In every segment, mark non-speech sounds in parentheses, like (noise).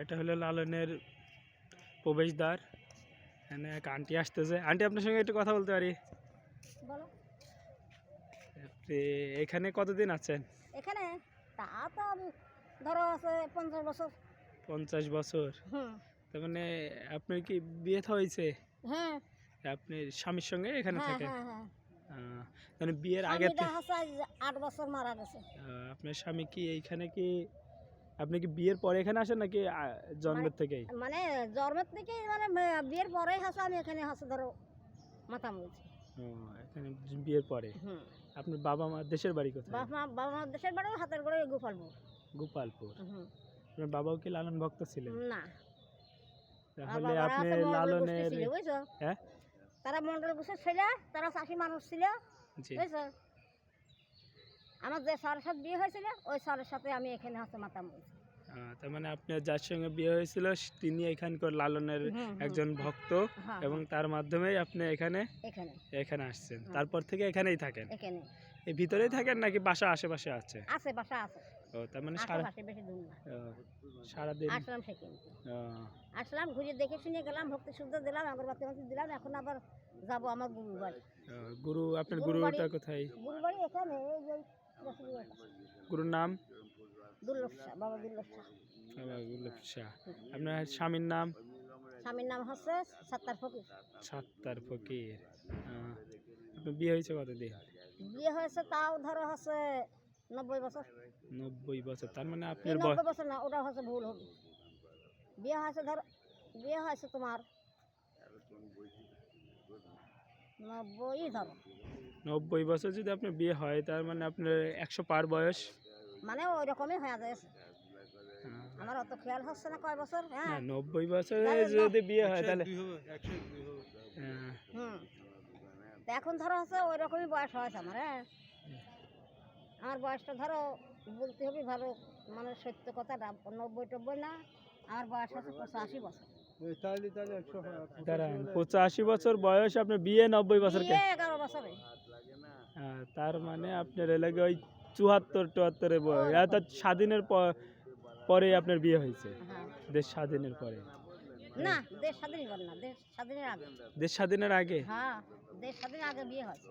এটা হলো লালনের প্রবেশদ্বার। এখানে এক আন্টি আসতেছে। আন্টি আপনার সঙ্গে একটু কথা বলতে পারি? এখানে কতদিন আছেন? এখানে? তা তো ধরো আছে পঞ্চাশ বছর। পঞ্চাশ বছর। তার মানে আপনার কি বিয়ে হয়েছে? হ্যাঁ। আপনি স্বামীর সঙ্গে এখানে হ্যাঁ থাকেন? হ্যাঁ হ্যাঁ। মানে বিয়ের আগে আট বছর মারা গেছে। আপনার স্বামী কি এইখানে কি আপনি কি বিয়ের পরে এখানে আসেন নাকি জন্মের থেকেই? মানে জন্মের থেকে মানে বিয়ের পরেই হাসে আমি এখানে হাসে ধরো মাথা মুলছি ও, এখানে বিয়ের পরে? আপনার বাবা মা দেশের বাড়ি কোথায়? বাবা মা বাবা মা দেশের বাড়ি হাতের করে গোপালপুর। গোপালপুর? আপনার বাবাও কি লালন ভক্ত ছিলেন? না। তাহলে আপনি লালনের হ্যাঁ? তারা মন্ডল গোষ্ঠীর ছিল তারা চাষি মানুষ ছিল বুঝছ? আমার যে স্যারের সাথে বিয়ে হয়েছিল ওই স্যারের সাথে আমি এখানে মাথা মুলছি তার মানে আপনার যার সঙ্গে বিয়ে হয়েছিল তিনি এখানকার লালনের একজন ভক্ত হ্যাঁ, এবং তার মাধ্যমেই আপনি এখানে এখানে। আসছেন। তারপর থেকে এখানেই থাকেন? এই ভিতরেই থাকেন নাকি বাসা আশেপাশে আছে? আছে বাসা আছে। ও তার মানে সারা আসলাম ঘুরে দেখে শুনে গেলাম ভক্তি শুদ্ধ দিলাম আগরবাতি মাতি দিলাম এখন আবার যাব আমার গুরুর বাড়ি। গুরু আপনার গুরু গুরুটা কোথায়? গুরুর বাড়ি এখানে গুরুর নাম? বাবা দুর্লভ শাহ। আপনার স্বামীর নাম? স্বামীর নাম হচ্ছে সাত্তার ফকির। সাত্তার ফকির। আপনার বিয়ে হয়েছে কতদিন? বিয়ে হয়েছে তাও ধরো হচ্ছে নব্বই বছর। নব্বই বছর। তার মানে আপনার নব্বই বছর না ওটা হচ্ছে ভুল হবে। বিয়ে হয়েছে ধরো বিয়ে হয়েছে তোমার নব্বই ধরো। নব্বই বছর যদি আপনার বিয়ে হয় তার মানে আপনার একশো পার বয়স। মানে ওই রকমই হয়ে আহ, আমার অত খেয়াল হচ্ছে না কয় বছর হ্যাঁ। নব্বই বছরে যদি বিয়ে হয় তাহলে হ্যাঁ, হুম। এখন ধরো হচ্ছে ওই রকমই বয়স হয়েছে আমার হ্যাঁ। আমার বয়সটা ধরো বলতে হবে ভালো মানে সত্য কথা নব্বই টব্বই না আমার বয়স আছে পঁচাশি বছর। দাঁড়ান। পঁচাশি বছর বয়স আপনার বিয়ে নব্বই বছর হ্যাঁ, তার মানে আপনার এলাকায় ওই চুয়াত্তর টুয়াত্তরে বয়স অর্থাৎ স্বাধীনের পরে আপনার বিয়ে হয়েছে? হ্যাঁ। দেশ স্বাধীনের পরে? না দেশ স্বাধীন না দেশ স্বাধীনের আগে। দেশ স্বাধীনের আগে? হ্যাঁ দেশ স্বাধীনের আগে বিয়ে হয়েছে।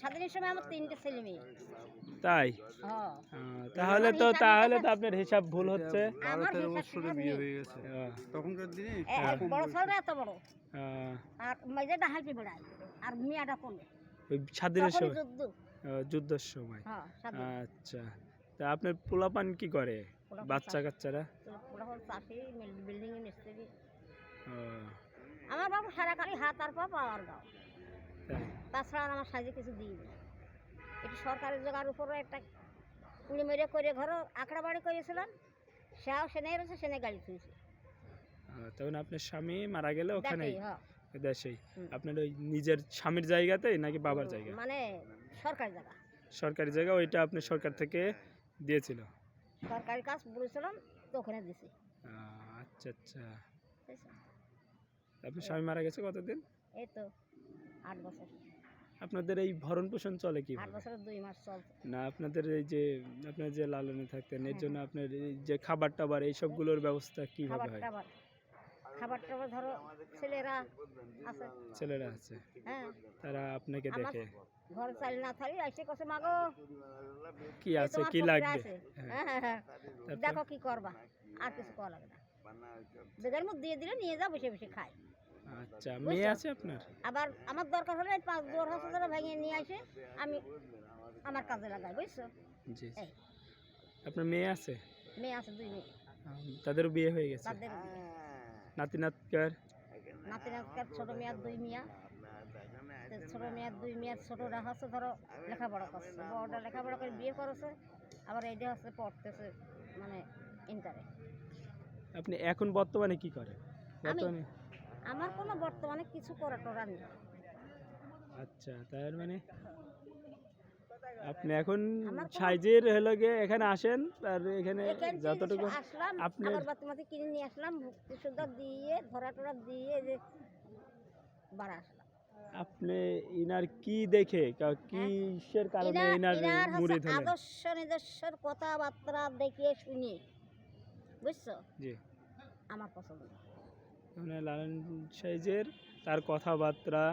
স্বাধীনের সময় আমার তিনটে ছেলে মেয়ে। তাই? হ্যাঁ। তাহলে তো তাহলে তো আপনার হিসাব ভুল হচ্ছে। আমার হিসাব বিয়ে হয়ে গেছে। তখনকার দিনে বড় ছেলে এত বড়। আর মেয়েটা হাইটে বেড়ায়। আর মেয়েটা কোনে স্বাধীনের সময়। যুদ্ধের সময়। হ্যাঁ আচ্ছা। তা আপনার পোলাপান কি করে? বাচ্চা কাচ্চারা? আমার বাবু সারা সারাকারি হাত আর পা পাওয়ার গাও। তাছাড়া আর আমার সাইজে কিছু দিই না। একটু সরকারি জায়গার উপরে একটা কুড়ি মেরে করে ঘর আঁকড়া বাড়ি করেছিলাম সেও সেনে রয়েছে সেনে গাড়ি আহ, তখন আপনার স্বামী মারা গেলে ওখানেই? দেখেই, হ্যাঁ। দেশেই। আপনার ওই নিজের স্বামীর জায়গাতেই নাকি বাবার জায়গা মানে সরকারি জায়গা। সরকারি জায়গা ওইটা আপনি সরকার থেকে দিয়েছিল? সরকারি কাজ বলেছিলাম তো ওখানে দিছি আচ্ছা আচ্ছা। আপনার স্বামী মারা গেছে কতদিন? এই তো। আট বছর। আপনাদের এই ভরণ পোষণ চলে কি আট বছরের দুই মাস চলছে না আপনাদের এই যে আপনার যে লালনে থাকতেন এর হ্যাঁ। জন্য আপনার এই যে খাবার টাবার এই সবগুলোর ব্যবস্থা কীভাবে খাবার হয়? খাবার টাবার ধরো ছেলেরা আছে। ছেলেরা আছে। হ্যাঁ। তারা আপনাকে দেখে। ঘরে চাল না থাকি আসে কসে মাগো কি আছে কি লাগবে। হ্যাঁ। হ্যাঁ? দেখো কি করবা আর কিছু করা লাগে না। বেগের মধ্যে দিয়ে দিলে নিয়ে যা বসে বসে খাই আচ্ছা মেয়ে আছে আপনার? আবার আমার দরকার হলে পাঁচ দোর হাসে ধরে ভেঙে নিয়ে আসে আমি আমার কাজে লাগাই বুঝছ? জি। আপনার মেয়ে আছে? মেয়ে আছে দুই মেয়ে। আম, তাদেরও বিয়ে হয়ে গেছে? তাদের নাতি নাতকার নাতি নাতকার ছোট মেয়ার দুই মিয়া। ছোট মেয়ার দুই মেয়ার ছোটরা হচ্ছে ধরো লেখাপড়া করছে বড়টা লেখাপড়া করে বিয়ে করেছে আবার এইটা হচ্ছে পড়তেছে মানে ইন্টারে আপনি এখন বর্তমানে কি করেন? বর্তমানে আমার কোনো বর্তমানে কিছু করা টরা নেই। আচ্ছা তার মানে আপনি এখন আমার সাইজের হলো গিয়ে এখানে আসেন আর এখানে যতটুকু আপনার- আবার বাতিমাতি কিনে নিয়ে আসলাম ভক্তি সুদ্ধা দিয়ে ধরা টরা দিয়ে যে বাড়া আসলাম। আপনি ইনার কি দেখে কা- কিসের কারণে ইনার- মুড়ি ধরেন আদর্শ নিজস্বর কথাবার্তা দেখে শুনি বুঝছ? জি। আমার পছন্দ। মানে লালন সাইজের তার কথাবার্তা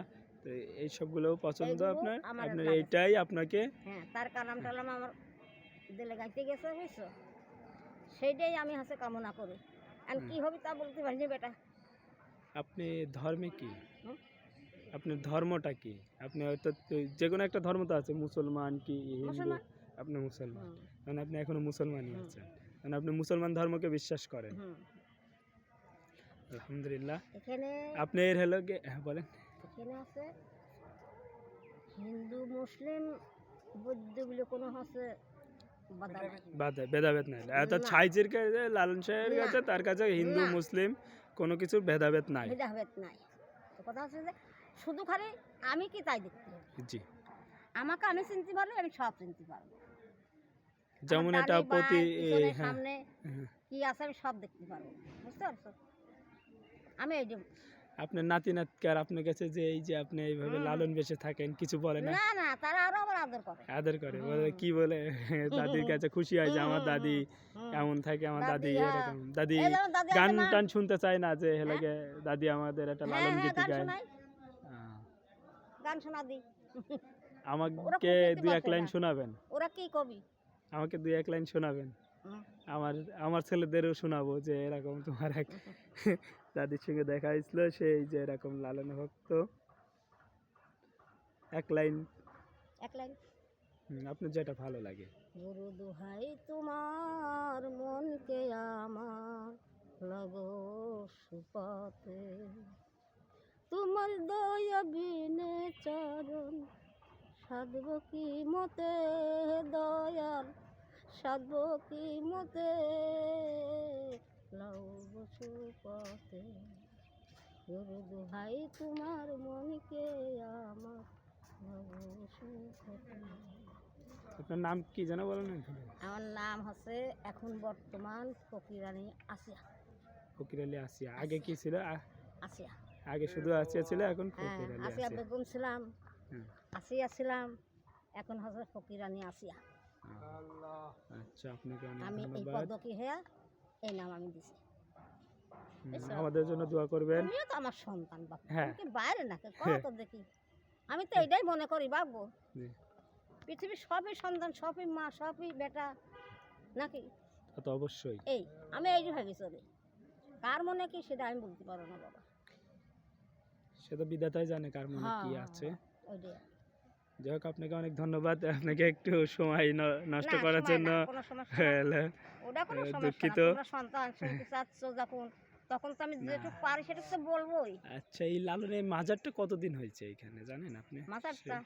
এই সবগুলোও পছন্দ আপনার? আপনার এইটাই আপনাকে? হ্যাঁ তার কালাম টালাম আমার দিলে গাইতে গেছে বুঝছ? সেইটাই আমি হাসে কামনা করি। আর কি হবে তা বলতে পারি না বেটা। আপনি ধর্মে কি? আপনার ধর্মটা কি? আপনি হয়তো যে কোনো একটা ধর্ম তো আছে মুসলমান কি হিন্দু আপনি মুসলমান। মানে আপনি এখনও মুসলমানই আছেন। মানে আপনি মুসলমান ধর্মকে বিশ্বাস করেন। আলহামদুলিল্লাহ। এখানে আপনি এর হলো হ্যাঁ বলেন। এখানে আছে হিন্দু মুসলিম বৌদ্ধ বলে কোনো হচ্ছে বাদে ভেদাভেদ নাই। অর্থাৎ না। সাইজের কাছে লালন কাছে তার কাছে হিন্দু মুসলিম কোনো কিছুর ভেদাভেদ নাই। ভেদাভেদ নাই। কথা হচ্ছে যে শুধু খালি আমি কি তাই দেখতে। জি। আমাকে আমি চিনতে পারলে আমি সব চিনতে পারব। যেমন এটা প্রতি হ্যাঁ। সামনে হ্যাঁ। কি আছে আমি সব দেখতে পারব। বুঝতে পারছ? আমি এই আপনার নাতি নাতকার আপনার কাছে যে এই যে আপনি এইভাবে লালন বেশে থাকেন কিছু বলে না? না না তারা আরও আমার আদর করে। আদর করে বলে কি বলে? (laughs) দাদির কাছে খুশি হয় যে আমার দাদি এমন থাকে আমার দাদি হ্যাঁ। এরকম। দাদি গান টান শুনতে চায় না যে হেলাকে দাদি আমাদের একটা হ্যাঁ লালন হ্যাঁ গীতি গায়। গান শোনা দি। আমাকে দুই এক লাইন শোনাবেন। ওরা কি কবি? আমাকে দুই এক লাইন শোনাবেন। আমার আমার ছেলেদেরও শোনাবো যে এরকম তোমার এক (laughs) দাদির সঙ্গে দেখা হয়েছিল সেই যে এরকম লালন ভক্ত। এক লাইন। এক লাইন। আপনার যেটা ভালো লাগে। গুরু দুহাই তোমার মনকে আমার লগো সুপাতে তোমার দয়া বিনে চরণ সাধব কি মতে দয়াল? সাধব কি মতে? লব সুপাতে গুরু দুহাই তোমার মনকে আমার আপনার নাম কি যেন বলেন আমার নাম হচ্ছে এখন বর্তমান ফকিরানি আসিয়া। ফকির আলী আসিয়া। আগে কি ছিল? আসিয়া। আগে শুধু আসিয়া ছিল এখন হ্যাঁ আসিয়া বেগম ছিলাম। হুম। আসিয়া ছিলাম এখন হচ্ছে ফকিরানি আসিয়া। আচ্ছা আপনাকে অনেক ধন্যবাদ। এই নাম আমি দিছি। আমাদের জন্য দোয়া করবেন। তুমিও তো আমার সন্তান বাপ। হ্যাঁ। বাইরে নাকি? কত হ্যাঁ। দেখি। আমি তো এটাই মনে করি বাবু। পৃথিবীর সবই সন্তান সবই মা সবই বেটা নাকি? তা তো অবশ্যই। এই আমি এই ভাবি চলি। কার মনে কি সেটা আমি বলতে পারব না বাবা। সে তো বিধাতাই জানে কার মনে হ্যাঁ, কি হ্যাঁ, আছে। ওইটাই। যাই হোক আপনাকে অনেক ধন্যবাদ। আপনাকে একটু সময় নষ্ট করার জন্য। সমস্যা না। দুঃখিত। তখন তো আমি যেটুকু পারি সেটুকু তো বলবোই। আচ্ছা এই লালনের মাজারটা কতদিন হয়েছে এখানে জানেন আপনি? মাথারটা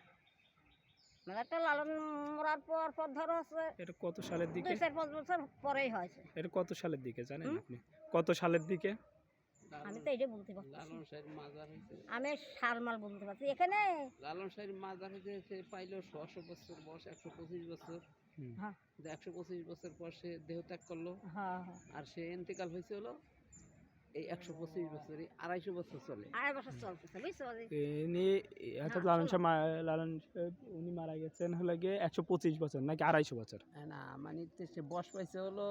মাথারটা লালন মরার পর পর ধরো হচ্ছে এটা কত সালের দিকে? দুই চার পাঁচ বছর পরেই হয়েছে। এটা কত সালের দিকে জানেন আপনি? কত সালের দিকে? আমি তো এটা বলতে পারছি। লালন শাহের মাজার হয়েছে। আমি বলতে পারছি। এখানে লালন শাহের মাজার হয়েছে সে পাইলো ছশো বছর বয়স একশো পঁচিশ বছর। হ্যাঁ। যে একশো পঁচিশ বছর পর সে দেহ ত্যাগ করল। হ্যাঁ হ্যাঁ। আর সে ইন্তেকাল হয়েছে হলো এই একশো পঁচিশ বছরই আড়াইশো বছর চলে। আড়াই বছর চলতেছে বুঝছ? ইনি অর্থাৎ লালন শাহ লালন উনি মারা গেছেন হলো গিয়ে একশো পঁচিশ বছর নাকি আড়াইশো বছর? হ্যাঁ না মানে সে বয়স পাইছে হলো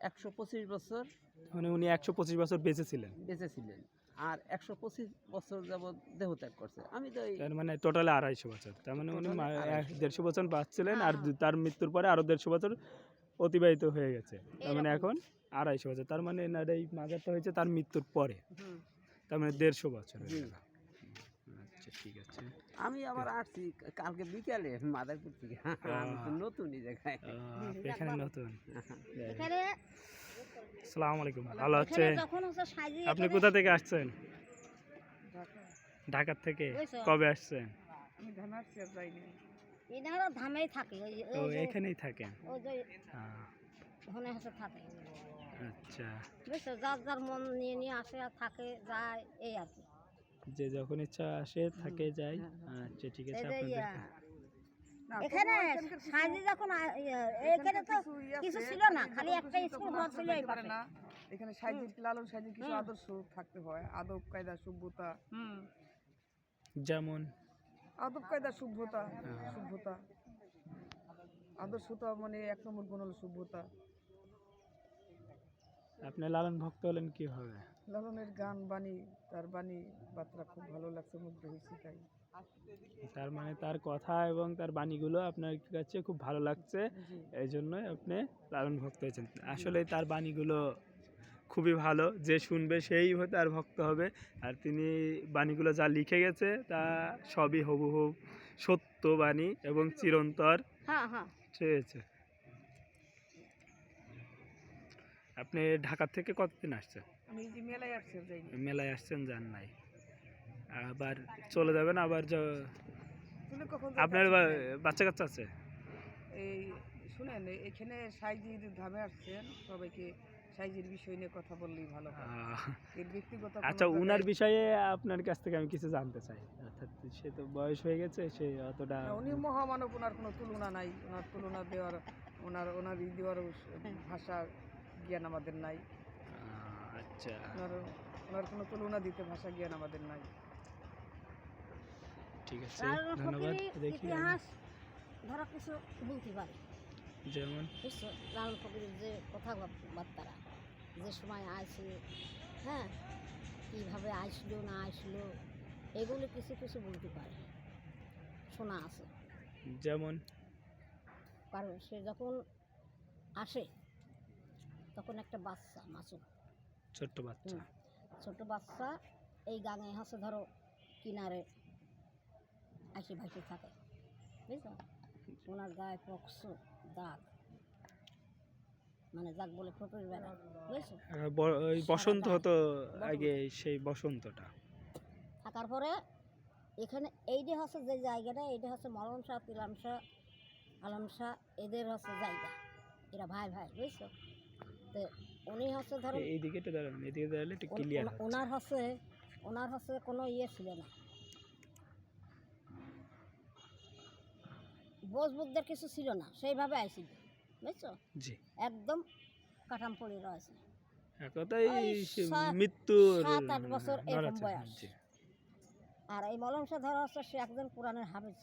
একশো পঁচিশ বছর মানে উনি একশো পঁচিশ বছর বেঁচে ছিলেন। বেঁচে ছিলেন আর একশো পঁচিশ বছর যাবৎ দেহ ত্যাগ করছে। আমি তো তার মানে টোটালে আড়াইশো বছর। তার মানে উনি। দেড়শো বছর বাঁচছিলেন আর হ্যাঁ। তার মৃত্যুর পরে আরও দেড়শো বছর অতিবাহিত হয়ে গেছে। তার মানে এখন আড়াইশো বছর। তার মানে এনার এই মাজারটা হয়েছে তার মৃত্যুর পরে। তার মানে দেড়শো বছর আচ্ছা ঠিক আছে। আমি আবার আসছি কালকে বিকালে মাদারপুর থেকে। নতুন জায়গায়। আপনি (laughs) এখানে নতুন। এখানে সালাম আলাইকুম ভালো আপনি কোথা থেকে আসছেন? ঢাকার থেকে? কবে আসছেন? এনারা ধামেই থাকে ও এখানেই থাকেন থাকে। আচ্ছা। যার যার মন নিয়ে নিয়ে আসে আর থাকে যায় এই আর কি। যে যখন ইচ্ছা আসে থাকে যায়। হ্যাঁ, আচ্ছা ঠিক আছে আপনাদের ইয়া, এখানে সাজি যখন এখানে তো কিছু ছিল না খালি একটা স্কুল ঘর ছিল এই না। এখানে লালন কিছু আদর্শ থাকতে হয় আদব কায়দা সভ্যতা। যেমন? আদব কায়দা সভ্যতা হ্যাঁ। সভ্যতা। আদর্শতা মানে এক নম্বর গুণ হলো সভ্যতা। আপনি লালন ভক্ত হলেন কি হবে লালনের গান বাণী তার বাণী বার্তা খুব ভালো লাগছে মুগ্ধ হয়েছি তাই। তার মানে তার কথা এবং তার বাণীগুলো আপনার কাছে খুব ভালো লাগছে এই জন্যই আপনি লালন ভক্ত হয়েছেন। আসলে তার বাণীগুলো খুবই ভালো যে শুনবে সেই হয়তো তার ভক্ত হবে। আর তিনি বাণীগুলো যা লিখে গেছে তা সবই হবুহু সত্য বাণী এবং চিরন্তর। হ্যাঁ হ্যাঁ। চেয়েছে আপনি ঢাকা থেকে কতদিন আসছেন? আমি এই যে মেলায় আসছি যাই মেলায় আসছেন যান নাই। আবার চলে যাবেন আবার আপনার বাচ্চা কাচ্চা আছে? এই শুনেন এখানে সাইজির ধামে আসছেন সবাইকে সাইজির বিষয় নিয়ে কথা বললেই ভালো এর ব্যক্তিগত আচ্ছা উনার বিষয়ে আপনার কাছ থেকে আমি কিছু জানতে চাই। অর্থাৎ সে তো বয়স হয়ে গেছে সে অতটা উনি মহামানব ওনার কোনো তুলনা নাই। ওনার তুলনা দেওয়ার ওনার ওনার দেওয়ার ভাষা জ্ঞান আমাদের নাই। আচ্ছা। ওনার ওনার কোনো তুলনা দিতে ভাষা জ্ঞান আমাদের নাই। ঠিক আছে ধন্যবাদ। দেখি। ইতিহাস ধরো কিছু বলতে পারি। যেমন? লালন ফকিরের যে কথাবার্তারা যে সময় আসে হ্যাঁ কীভাবে আসলো না আসলো এগুলো কিছু কিছু বলতে পারে। শোনা আছে। যেমন? কারণ সে যখন আসে তখন একটা বাচ্চা মাসুম। ছোট্ট বাচ্চা। ছোট বাচ্চা এই গাঙে হচ্ছে ধরো কিনারে আসি ভাসি থাকে। বুঝছ? ওনার গায়ে পক্স দাগ। মানে দাগ বলে ফটোর বেড়া। বুঝছ? ওই বসন্ত। হতো আগে সেই বসন্তটা। থাকার পরে এখানে এইটা হচ্ছে যে জায়গাটা এইটা হচ্ছে মলন শাহ তিলাম শাহ আলম শাহ এদের হচ্ছে জায়গা। এরা ভাই ভাই বুঝছ? তো উনি হচ্ছে ধরো এই দিকেটা দাঁড়ান এদিকে দাঁড়ালে একটু ক্লিয়ার ওনার হচ্ছে। ওনার হচ্ছে কোনো ইয়ে ছিল না। বোঝবুকদের কিছু ছিল না সেইভাবে আইছিল বুঝছ? জি। একদম কাঠাম পড়ে রয়েছে ওই সে সাত- আট বছর এরকম বয়স। আর এই মলম শাহ ধরা হচ্ছে সে একজন কোরআনের হাফেজ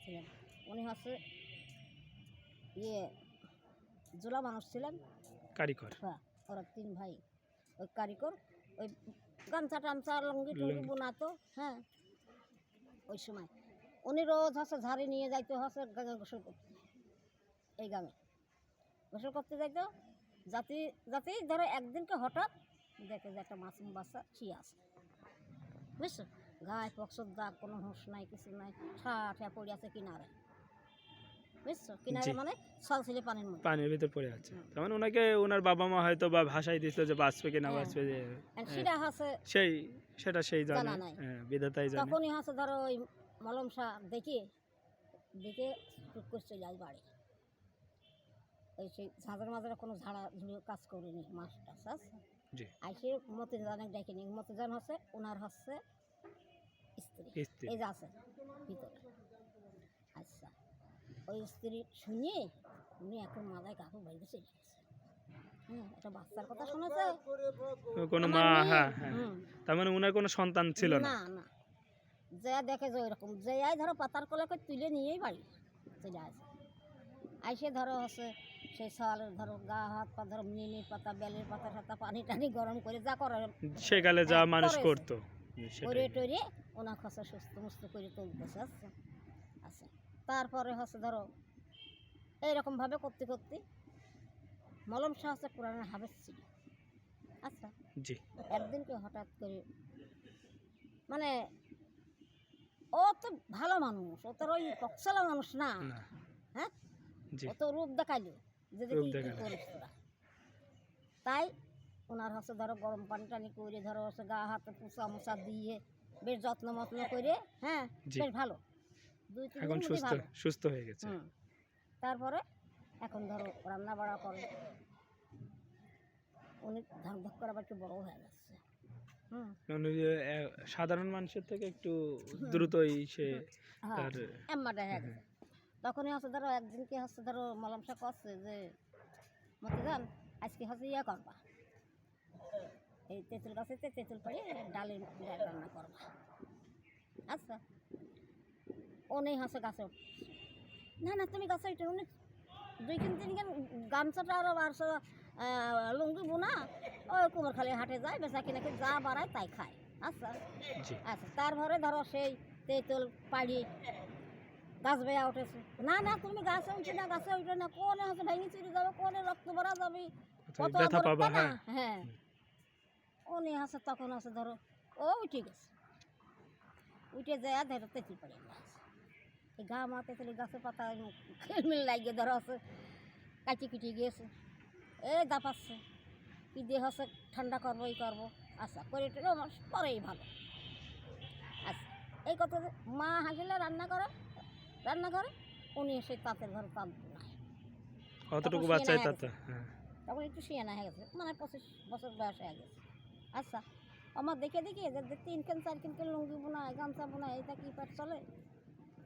ছিলেন। উনি হচ্ছে ইয়ে জোলা মানুষ ছিলেন। কারিগর। হ্যাঁ ওরা তিন ভাই। ওই কারিগর ওই গামছা টামছা লঙ্গি টঙ্গি বোনাতো হ্যাঁ। ওই সময়। উনি রোজ হচ্ছে ঝাড়ি নিয়ে যাইতো হচ্ছে গোসল করতে। এই গ্রামে। গোসল করতে যাইতো যাতে যাতেই ধরো একদিনকে হঠাৎ দেখে যে একটা মাসুম বাচ্চা শুয়ে আছে। বুঝছ? গায়ে পক্সর দাগ কোনো হুঁশ নাই কিছু নাই ঠা পড়ে আছে কিনারে। বুঝছ? কিনারে মানে ছল ছিলে পানির মধ্যে। পানির ভিতর পড়ে আছে। তার মানে ওনাকে ওনার বাবা মা হয়তো বা ভাষাই দিত যে বাঁচবে কি না হ্যাঁ। বাঁচবে যে হ্যাঁ, সেটা হচ্ছে সেই সেটা সেই জানে। হ্যাঁ, বিধাতাই জানে। তখনই হচ্ছে ধরো ওই মলম শাহ দেখে দেখে টুক করে চলে যায় বাড়ি। ওই সেই ঝাঁঝের মাঝে কোনো ঝাড়া ঝুড়িও কাজ করেনি আচ্ছা জি। আইসে মতিজানে ডেকেনি মতিজান হচ্ছে ওনার হচ্ছে স্ত্রী। এই যে আছে ভিতরে। আচ্ছা। ওই স্ত্রী শুনিয়ে উনি এখন মাথায় কাপড় বাইরে চলে গেছে। একটা বাচ্চার কথা শুনেছে? কোনো মা হ্যাঁ হ্যাঁ। তার মানে ওনার কোনো সন্তান ছিল না? না না। যে দেখে যে ওইরকম যে আই ধরো পাতার কলে করে তুলে নিয়েই বাড়ি চলে আসে। আইসে ধরো হচ্ছে সেই সালের ধরো গা হাত পা ধরো মিনি পাতা বেলের পাতা টাতা পানি টানি গরম করে যা করে সেকালে যা মানুষ। করতো। করে টরে ওনা খসা সুস্থ মুস্ত করে তুলতেছে তারপরে হচ্ছে ধরো এইরকমভাবে করতে করতে মলম শাহ হচ্ছে কোরআনের হাবেজ ছিল। আচ্ছা জি। একদিনকে হঠাৎ করে মানে ও তো ভালো মানুষ ও তো ওই পক্সলা মানুষ না। হ্যাঁ? ও তো রূপ দেখাইলো যে দেখি তোরা তাই ওনার হচ্ছে ধরো গরম পানি টানি করে ধরো হচ্ছে গা হাতে পুষা মুছা দিয়ে বেশ যত্ন মত্ন করে হ্যাঁ বেশ ভালো। দুই তিন এখন সুস্থ সুস্থ হয়ে গেছে। তারপরে এখন ধরো রান্না বাড়া করে উনি ধক করে আবার একটু বড় হয়ে যাচ্ছে। সাধারণ মানুষের থেকে একটু দ্রুতই সে হ্যাঁ তার এম্মাটা হয়ে গেছে। তখনই হচ্ছে ধরো একদিনকে হচ্ছে ধরো মলম শাহ করছে যে মতে যান আজকে হচ্ছে ইয়ে করবা। এই তেঁতুল গাছেতে তেঁতুল পড়ে ডালের ডাল রান্না করবা। আচ্ছা। ও নেই হচ্ছে গাছে। না না তুমি গাছে উঠে উনি দুই তিন তিন খান গামছাটা আরও বারশো লুঙ্গি বোনা ওই কুমারখালী হাটে যায় বেচা কিনা যা বাড়ায় তাই খায়। আচ্ছা। আচ্ছা তারপরে ধরো সেই তেঁতুল পাড়ি গাছ বেয়া উঠেছে। না না তুমি গাছে উঠে না গাছে উঠে না কোনে হচ্ছে ভেঙে চুরি যাবে কোনে রক্ত ভরা যাবে কত? হ্যাঁ। হ্যাঁ। উনি আছে তখন আছে ধরো ও উঠে গেছে। উঠে যায় ধরো তেঁতুল পাড়ি গা মা তেঁতুলি গাছের পাতা খেলমিল লাগিয়ে ধরো আছে কাটি কুটি গিয়েছে। এই দাপাচ্ছে কি দিয়ে হচ্ছে ঠান্ডা করব এই করব। আচ্ছা করে টেরে আমার পরেই ভালো। আচ্ছা এই কথা যে মা হাসিলে রান্না করে রান্না করে উনি এসে তাঁতের ঘরে তাঁত বোনায়। অতটুকু তখন বাচ্চাই তাতে? হ্যাঁ তখন একটু শিয়ানা হয়ে গেছে মানে পঁচিশ বছর বয়স হয়ে গেছে। আচ্ছা আমার দেখে দেখি যে যে তিন কেন চার কেন লুঙ্গি বোনায় গামছা বোনায় এটা কি পেট চলে।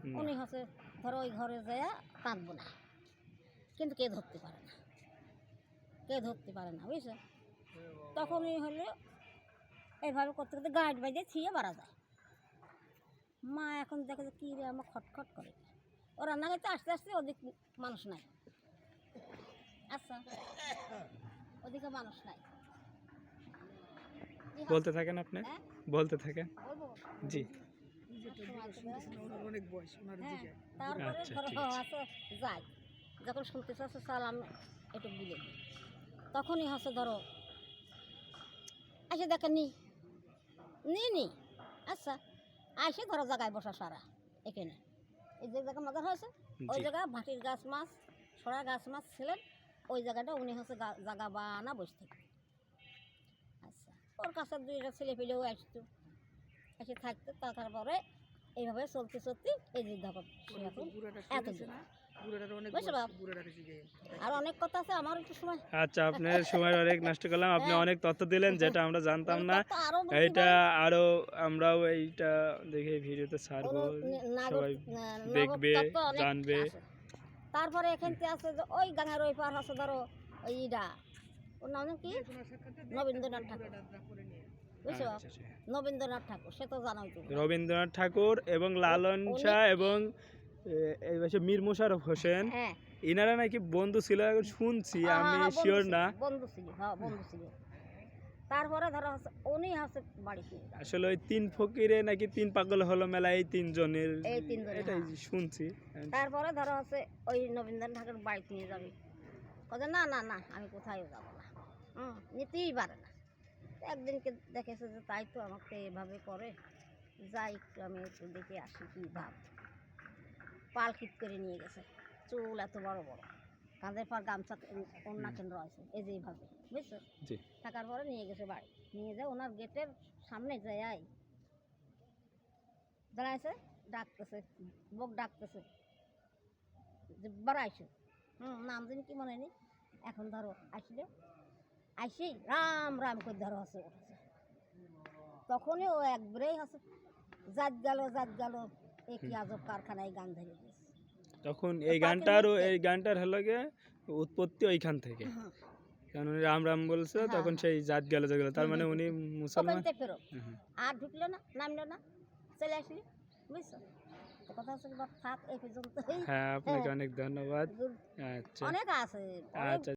উনি হচ্ছে ধরো ওই ঘরে যায় তাঁত না। কিন্তু কে ধরতে পারে না? কে ধরতে পারে না বুঝছ? তখনই হলে এইভাবে করতে করতে গাঁট বাজে ছিঁড়ে বাড়া যায়। মা এখন দেখে যে কী রে আমার খটখট করে। ও রান্না করতে আস্তে আস্তে ওদিক মানুষ নাই। আচ্ছা ওদিকে মানুষ নাই। বলতে থাকেন আপনি? হ্যাঁ? বলতে থাকেন? জি। অনেক বয়স ওনার হ্যাঁ, তারপরে আচ্ছা, ধরো ঠিক আছে। আছে। যাই। যখন শুনতেছে আছে সালাম একটু বুঝে দিই। তখনই হচ্ছে ধরো এসে দেখেন নি। নি নি। আচ্ছা আসে ধরো জায়গায় বসা সারা এখানে। এই যে জায়গা মাদার হয়েছে ওই জি। জায়গায় ভাটির গাছ মাছ সরা গাছ মাছ ছিলেন ওই জায়গাটা উনি হচ্ছে গা- জায়গা বানা বসে থাকে আচ্ছা ওর কাছে দুইটা ছেলে পেলেও আসতো। এসে থাকতো তারপরে এইভাবে চলতে চলতে এই যে দেখো সে এখন বুড়াটা এত শুনেছে না? বুড়াটার অনেক বুঝছ বয়স, বাপ? বুড়াটাকে শিখে। আর অনেক কথা আছে আমার একটু সময়। আচ্ছা আপনার সময় অনেক নষ্ট করলাম। আপনি হ্যাঁ। অনেক তথ্য দিলেন যেটা আমরা জানতাম না। কথা আরও বলতে এইটা পারি। আরও আমরাও এইটা দেখে ভিডিওতে ছাড়বো। ওর ন- নাগর- সবাই দেখবে, জানবে। আছে। তারপরে যে ওই গাঙের ওই পার আছে ধরো ওই ইডা। ওর নাম কি? নবীন্দ্রনাথ ঠাকুর। বুঝছ? আচ্ছা। ঠাকুর সে তো জানোই তুমি। রবীন্দ্রনাথ ঠাকুর এবং লালন শাহ এবং এই পাশে মীর মোশাররফ হোসেন। হ্যাঁ। ইনারা নাকি বন্ধু ছিল এখন শুনছি হ্যাঁ, আমি হ্যাঁ, শিওর না। বন্ধু ছিল হ্যাঁ বন্ধু ছিল। তারপরে ধরো উনি হচ্ছে বাড়ি আসলে ওই তিন ফকিরে নাকি তিন পাগল হলো মেলা এই তিনজনের। এই তিনজনের, এটাই হ্যাঁ। শুনছি। তারপরে ধরো হচ্ছে ওই নবীন্দ্রনাথ ঠাকুর বাড়িতে নিয়ে যাবে। কথা না না না আমি কোথাও যাব না। হুম নিতেই পারে না। একদিনকে দেখেছে যে তাই তো আমাকে এভাবে করে। যাই একটু আমি একটু দেখে আসি কি ভাব। পালকিত করে নিয়ে গেছে। চুল এত বড় বড়। কাঁধের পর গামছা অন্য কেন্দ্র আছে। এই যে এইভাবে বুঝছ? থাকার পরে নিয়ে গেছে বাড়ি। নিয়ে যায় ওনার গেটের সামনে যায় দাঁড়াইছে ডাকতেছে বক ডাকতেছে। যে বাড়াইছে হুম নাম জানি কি মনে নেই। এখন ধরো আসলে আইসি রাম রাম করে ধরো হসে উঠেছে তখনই ও একবারেই হসে জাত গেল জাত গেল এ কি আজব কারখানায় গান ধরে গেছে তখন এই পাখির গানটার এই গানটার হলো গিয়ে উৎপত্তি ওইখান থেকে। কারণ উনি রাম রাম বলছে হ্যাঁ, তখন হ্যাঁ। সেই জাত গেল গেল। তার মানে উনি মুসলমান। আর ঢুকলো না নামলো না চলে আসলি বুঝছ? এই হ্যাঁ আপনাকে হ্যাঁ। অনেক ধন্যবাদ। আচ্ছা। অনেক আছে আচ্ছা।